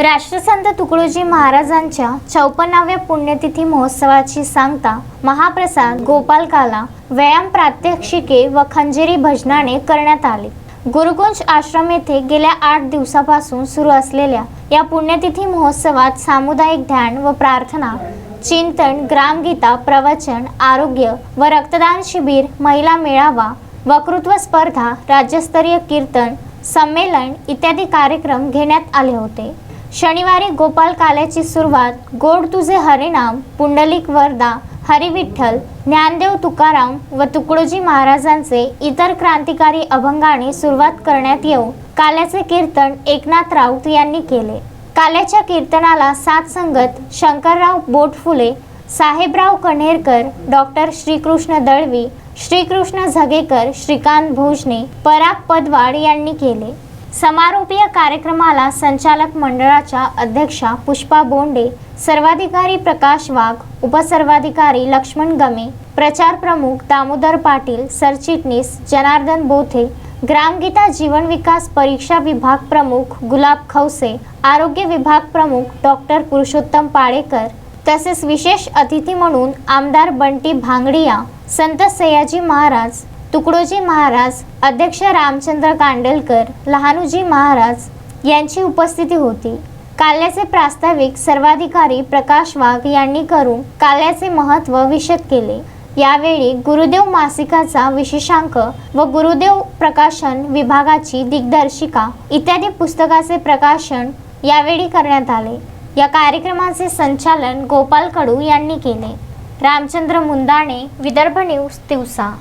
राष्ट्रसंत तुकडोजी महाराजांच्या चौपन्नाव्या पुण्यतिथी महोत्सवाची सांगता महाप्रसाद गोपालकाला व्यायाम प्रात्यक्षिके व खंजेरी भजनाने करण्यात आले. गुरुकुंज आश्रम येथे गेल्या आठ दिवसापासून सुरू असलेल्या या पुण्यतिथी महोत्सवात सामुदायिक ध्यान व प्रार्थना चिंतन ग्रामगीता प्रवचन आरोग्य व रक्तदान शिबिर महिला मेळावा वक्तृत्व स्पर्धा राज्यस्तरीय कीर्तन संमेलन इत्यादी कार्यक्रम घेण्यात आले होते. शनिवारी गोपाल काल्याची सुरुवात गोड तुझे हरिनाम पुंडलिक वरदा हरिविठ्ठल ज्ञानदेव तुकाराम व तुकडोजी महाराजांचे इतर क्रांतिकारी अभंगाने सुरुवात करण्यात येऊन काल्याचे कीर्तन एकनाथ राऊत यांनी केले. काल्याच्या कीर्तनाला सात संगत शंकरराव बोटफुले साहेबराव कण्हेरकर डॉक्टर श्रीकृष्ण दळवी श्रीकृष्ण झगेकर श्रीकांत भोजने पराग पदवाड यांनी केले. समारोपीय कार्यक्रमाला संचालक मंडळाच्या अध्यक्षा पुष्पा बोंडे सर्वाधिकारी प्रकाश वाघ उपसर्वाधिकारी लक्ष्मण गमे प्रचार प्रमुख दामोदर पाटील सरचिटणीस जनार्दन बोथे ग्रामगीता जीवन विकास परीक्षा विभाग प्रमुख गुलाब खवसे आरोग्य विभाग प्रमुख डॉक्टर पुरुषोत्तम पाडेकर तसेच विशेष अतिथी म्हणून आमदार बंटी भांगडिया संत सयाजी महाराज तुकडोजी महाराज अध्यक्ष रामचंद्र कांडेलकर लहानूजी महाराज यांची उपस्थिती होती. काल्याचे प्रास्ताविक सर्वाधिकारी प्रकाश वाघ यांनी करून काल्याचे महत्त्व विशद केले. यावेळी गुरुदेव मासिकाचा विशेषांक व गुरुदेव प्रकाशन विभागाची दिग्दर्शिका इत्यादी पुस्तकाचे प्रकाशन यावेळी करण्यात आले. या कार्यक्रमाचे संचालन गोपाल कडू यांनी केले. रामचंद्र मुंदाणे विदर्भ न्यूज दिवसा